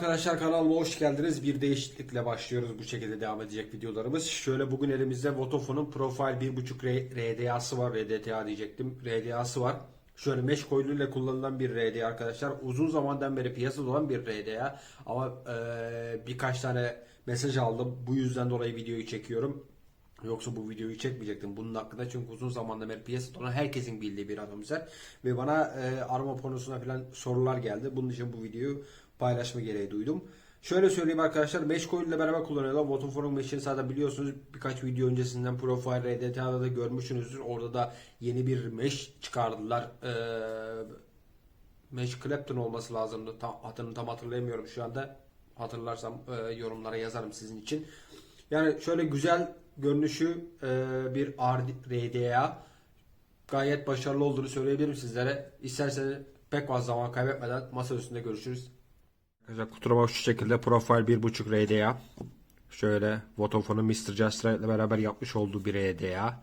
arkadaşlar kanalıma hoş geldiniz. Bir değişiklikle başlıyoruz. Bu şekilde devam edecek videolarımız. Şöyle bugün elimizde Vodafone'un Profile 1.5 R- RDA'sı var. RDTA diyecektim. RDA'sı var. Şöyle mesh koyluyla kullanılan bir RDA arkadaşlar. Uzun zamandan beri piyasada olan bir RDA. Ama eee, birkaç tane mesaj aldım. Bu yüzden dolayı videoyu çekiyorum. Yoksa bu videoyu çekmeyecektim bunun hakkında çünkü uzun zamandan beri piyasada olan herkesin bildiği bir atomizler ve bana e, arama konusuna falan sorular geldi. Bunun için bu videoyu paylaşma gereği duydum. Şöyle söyleyeyim arkadaşlar Meshcoin ile beraber kullanıyorlar. Vodafone'un Mesh'ini zaten biliyorsunuz birkaç video öncesinden Profile RDTA'da da görmüşsünüzdür. Orada da yeni bir Mesh çıkardılar. Ee, Mesh Clapton olması lazımdı. Tam, adını tam hatırlayamıyorum şu anda. Hatırlarsam e, yorumlara yazarım sizin için. Yani şöyle güzel görünüşü e, bir RDA gayet başarılı olduğunu söyleyebilirim sizlere. İsterseniz pek fazla zaman kaybetmeden masa üstünde görüşürüz. Arkadaşlar kuturuma şu şekilde Profile 1.5 RDA. Şöyle Vodafone'un Mr. Right ile beraber yapmış olduğu bir RDA.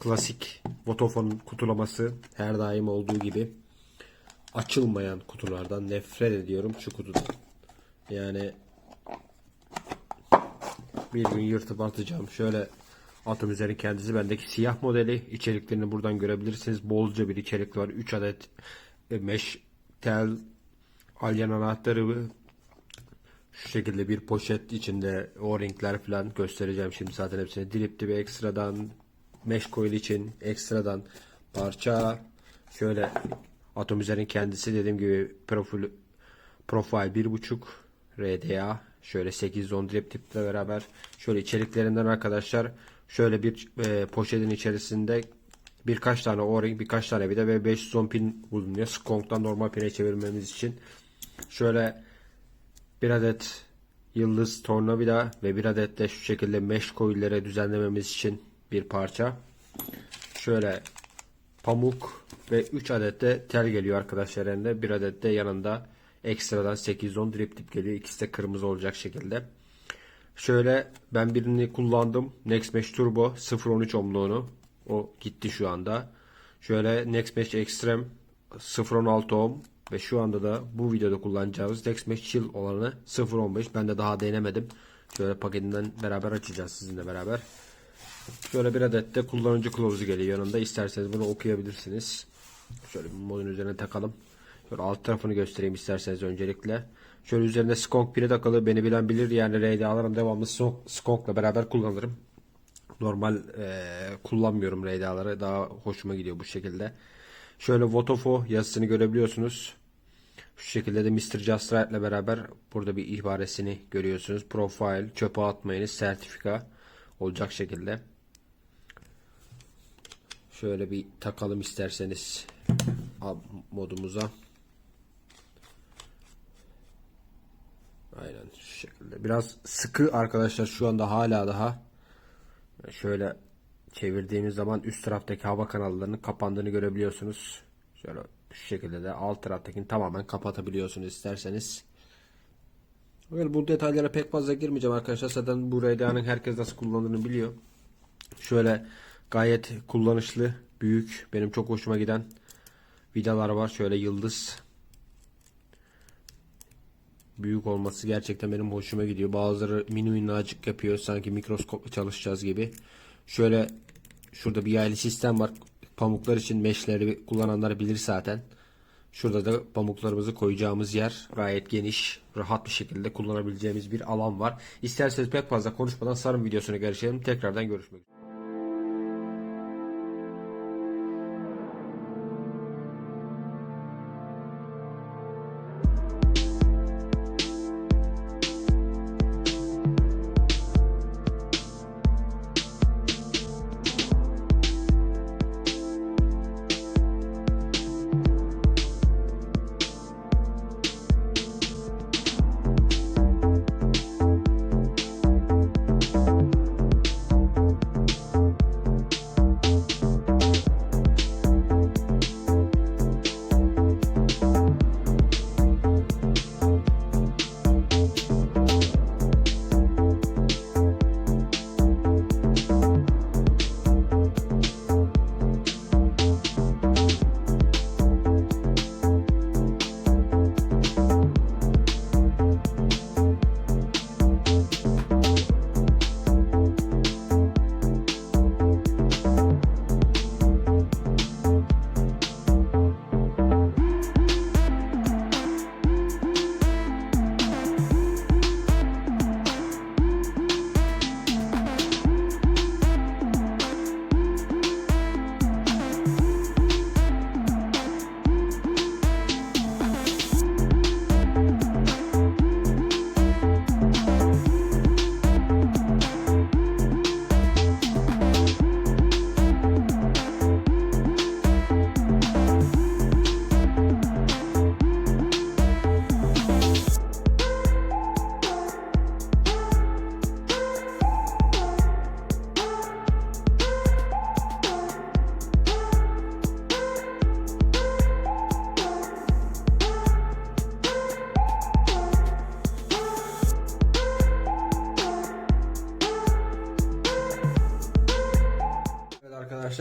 Klasik Vodafone'un kutulaması her daim olduğu gibi açılmayan kutulardan nefret ediyorum şu kutudan. Yani bir gün yırtıp atacağım. Şöyle atomizlerin kendisi bendeki siyah modeli. İçeriklerini buradan görebilirsiniz. Bolca bir içerik var. 3 adet e, mesh tel alyan anahtarı şu şekilde bir poşet içinde o-ringler falan göstereceğim şimdi zaten hepsini. Drip dibi ekstradan mesh coil için ekstradan parça şöyle atomizlerin kendisi dediğim gibi profil profil 1.5 RDA şöyle 810 drip tiple beraber şöyle içeriklerinden arkadaşlar şöyle bir e, poşetin içerisinde birkaç tane o-ring birkaç tane bir de ve 510 pin bulunuyor. Skonk'tan normal pine çevirmemiz için şöyle bir adet yıldız tornavida ve bir adet de şu şekilde mesh coil'lere düzenlememiz için bir parça. Şöyle pamuk ve 3 adet de tel geliyor arkadaşlar elinde. Bir adet de yanında ekstradan 810 drip tip geliyor. İkisi de kırmızı olacak şekilde. Şöyle ben birini kullandım. Next Mesh Turbo 013 ohmluğunu. O gitti şu anda. Şöyle Next Mesh Extreme 016 ohm ve şu anda da bu videoda kullanacağımız Next Mesh Chill olanı 015. Ben de daha denemedim. Şöyle paketinden beraber açacağız sizinle beraber. Şöyle bir adet de kullanıcı kılavuzu geliyor yanında. İsterseniz bunu okuyabilirsiniz. Şöyle bir modun üzerine takalım. Şöyle alt tarafını göstereyim isterseniz öncelikle. Şöyle üzerinde Skunk pini takılı. Beni bilen bilir yani RDA'larım devamlı Skunk'la beraber kullanırım. Normal eee, kullanmıyorum RDA'ları. Daha hoşuma gidiyor bu şekilde. Şöyle Votofo yazısını görebiliyorsunuz. Şu şekilde de Mr. Just Right ile beraber burada bir ihbaresini görüyorsunuz. Profile, çöpe atmayınız, sertifika olacak şekilde. Şöyle bir takalım isterseniz modumuza. Aynen şu şekilde. Biraz sıkı arkadaşlar şu anda hala daha. Şöyle çevirdiğimiz zaman üst taraftaki hava kanallarının kapandığını görebiliyorsunuz. Şöyle şu şekilde de alt taraftakini tamamen kapatabiliyorsunuz isterseniz. Böyle bu detaylara pek fazla girmeyeceğim arkadaşlar. Zaten bu RDA'nın herkes nasıl kullandığını biliyor. Şöyle gayet kullanışlı, büyük, benim çok hoşuma giden vidalar var. Şöyle yıldız. Büyük olması gerçekten benim hoşuma gidiyor. Bazıları mini minnacık yapıyor. Sanki mikroskopla çalışacağız gibi. Şöyle şurada bir yaylı sistem var. Pamuklar için meşleri kullananlar bilir zaten. Şurada da pamuklarımızı koyacağımız yer gayet geniş, rahat bir şekilde kullanabileceğimiz bir alan var. İsterseniz pek fazla konuşmadan sarım videosuna geçelim. Tekrardan görüşmek üzere.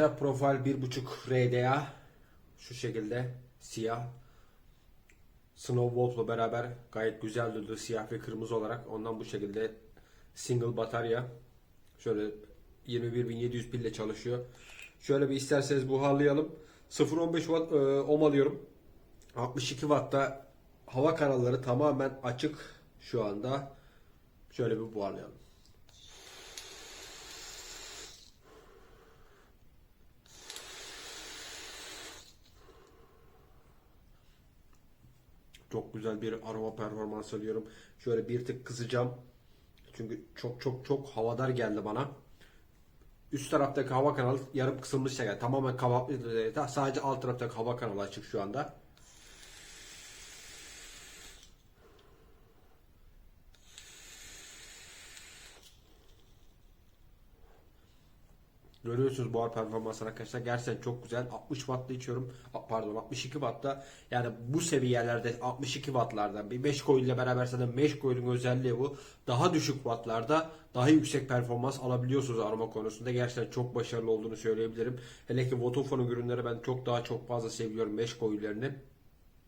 Arkadaşlar. Profil 1.5 RDA. Şu şekilde siyah. Snowwolf'la beraber gayet güzel durdu siyah ve kırmızı olarak. Ondan bu şekilde single batarya. Şöyle 21700 pille çalışıyor. Şöyle bir isterseniz buharlayalım. 0.15 watt e, ohm alıyorum. 62 wattta hava kanalları tamamen açık şu anda. Şöyle bir buharlayalım. Çok güzel bir aroma performans alıyorum. Şöyle bir tık kısacağım. Çünkü çok çok çok havadar geldi bana. Üst taraftaki hava kanalı yarım kısılmış şekilde. Tamamen kapatmış. vaziyette. Sadece alt taraftaki hava kanalı açık şu anda. Görüyorsunuz buhar performansı arkadaşlar gerçekten çok güzel. 60 wattla içiyorum. Pardon 62 wattta. Yani bu seviyelerde 62 wattlarda bir mesh coil ile beraber zaten mesh coil'in özelliği bu. Daha düşük wattlarda daha yüksek performans alabiliyorsunuz aroma konusunda. Gerçekten çok başarılı olduğunu söyleyebilirim. Hele ki Votofone'un ürünleri ben çok daha çok fazla seviyorum mesh coil'lerini.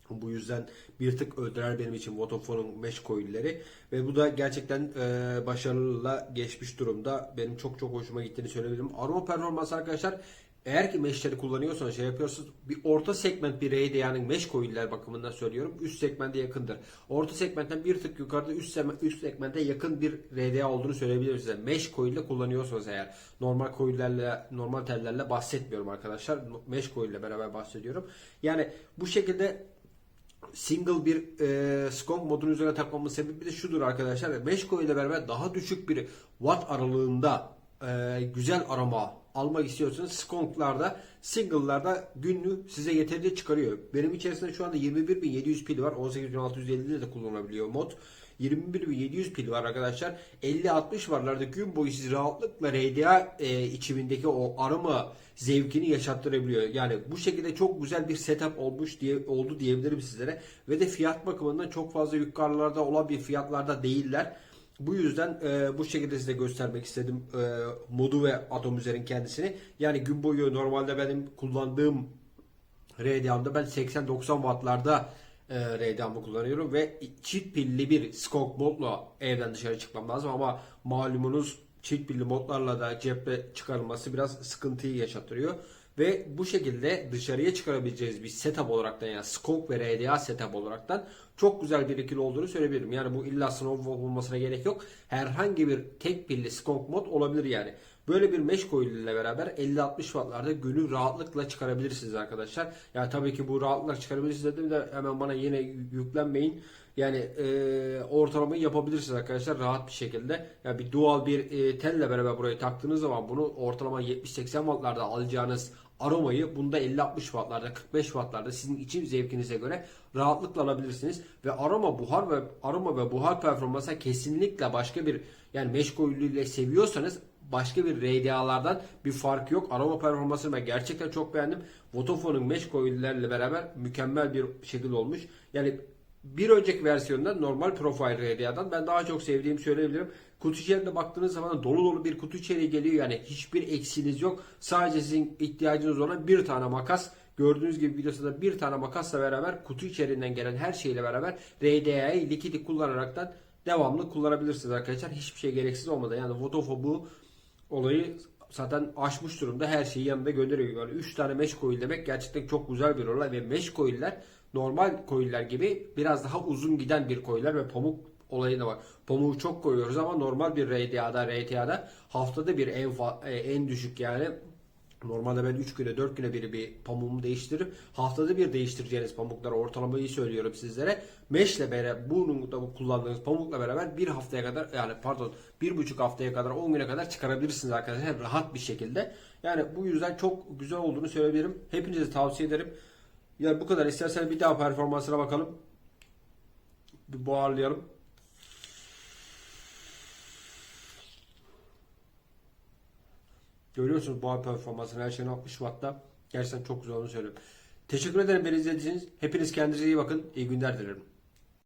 Bu yüzden bir tık öldürer benim için Vodafone'un mesh coil'leri ve bu da gerçekten e, başarıyla geçmiş durumda. Benim çok çok hoşuma gittiğini söyleyebilirim. Aroma performansı arkadaşlar eğer ki meshleri kullanıyorsanız şey yapıyorsunuz bir orta segment bir RAID yani mesh coil'ler bakımından söylüyorum. Üst segmente yakındır. Orta segmentten bir tık yukarıda üst, üst segmente yakın bir RDA olduğunu söyleyebilirim size. Mesh coil ile kullanıyorsanız eğer normal coil'lerle normal tellerle bahsetmiyorum arkadaşlar. Mesh coil ile beraber bahsediyorum. Yani bu şekilde single bir e, sconk modunun üzerine takmamın sebebi de şudur arkadaşlar. Meşko ile beraber daha düşük bir watt aralığında e, güzel aroma almak istiyorsanız skonklarda single'larda günlük size yeterince çıkarıyor. Benim içerisinde şu anda 21.700 pil var. 18.650'de de kullanılabiliyor mod. 21.700 pil var arkadaşlar. 50-60 varlarda gün boyu siz rahatlıkla RDA e, içimindeki o aroma zevkini yaşattırabiliyor. Yani bu şekilde çok güzel bir setup olmuş diye oldu diyebilirim sizlere. Ve de fiyat bakımından çok fazla yukarılarda olan bir fiyatlarda değiller. Bu yüzden e, bu şekilde size göstermek istedim e, modu ve Atomizerin kendisini. Yani gün boyu normalde benim kullandığım RDA'mda ben 80-90 wattlarda e, RDA'mı kullanıyorum ve çift pilli bir skok modla evden dışarı çıkmam lazım ama malumunuz çift pilli modlarla da cepte çıkarılması biraz sıkıntıyı yaşatıyor. Ve bu şekilde dışarıya çıkarabileceğiz bir setup olaraktan yani skok ve RDA setup olaraktan çok güzel bir ikili olduğunu söyleyebilirim. Yani bu illa Snowwolf olmasına gerek yok. Herhangi bir tek pilli skok mod olabilir yani. Böyle bir mesh coil ile beraber 50-60 wattlarda günü rahatlıkla çıkarabilirsiniz arkadaşlar. Yani tabii ki bu rahatlıkla çıkarabilirsiniz dedim de hemen bana yine yüklenmeyin. Yani e, ortalamayı yapabilirsiniz arkadaşlar rahat bir şekilde. Yani bir dual bir e, telle beraber buraya taktığınız zaman bunu ortalama 70-80 wattlarda alacağınız aromayı bunda 50-60 wattlarda 45 wattlarda sizin için zevkinize göre rahatlıkla alabilirsiniz. Ve aroma buhar ve aroma ve buhar performansa kesinlikle başka bir yani mesh ile seviyorsanız başka bir RDA'lardan bir fark yok. Aroma performansını ben gerçekten çok beğendim. Vodafone'un mesh coil'lerle beraber mükemmel bir şekilde olmuş. Yani bir önceki versiyonda normal profile RDA'dan ben daha çok sevdiğimi söyleyebilirim. Kutu içerisinde baktığınız zaman dolu dolu bir kutu içeriği geliyor. Yani hiçbir eksiğiniz yok. Sadece sizin ihtiyacınız olan bir tane makas. Gördüğünüz gibi videoda bir tane makasla beraber kutu içerisinden gelen her şeyle beraber RDA'yı likidi kullanaraktan devamlı kullanabilirsiniz arkadaşlar. Hiçbir şey gereksiz olmadan. Yani Vodafone bu olayı zaten aşmış durumda. Her şeyi yanında gönderiyor. Yani 3 tane mesh coil demek gerçekten çok güzel bir olay ve mesh coil'ler normal coil'ler gibi biraz daha uzun giden bir coil'ler ve pamuk olayı da var. Pamuğu çok koyuyoruz ama normal bir RDA'da, RTA'da haftada bir en e, en düşük yani Normalde ben 3 güne 4 güne bir bir pamuğumu değiştiririm. Haftada bir değiştireceğiniz pamuklar ortalamayı söylüyorum sizlere. Meşle beraber bunun kullandığınız pamukla beraber bir haftaya kadar yani pardon bir buçuk haftaya kadar 10 güne kadar çıkarabilirsiniz arkadaşlar rahat bir şekilde. Yani bu yüzden çok güzel olduğunu söyleyebilirim. Hepinize tavsiye ederim. Yani bu kadar. İsterseniz bir daha performansına bakalım. Bir buharlayalım. Görüyorsunuz bu performansını her şeyin 60 Watt'ta. Gerçekten çok güzel olduğunu söylüyorum. Teşekkür ederim beni izlediğiniz için. Hepiniz kendinize iyi bakın. İyi günler dilerim.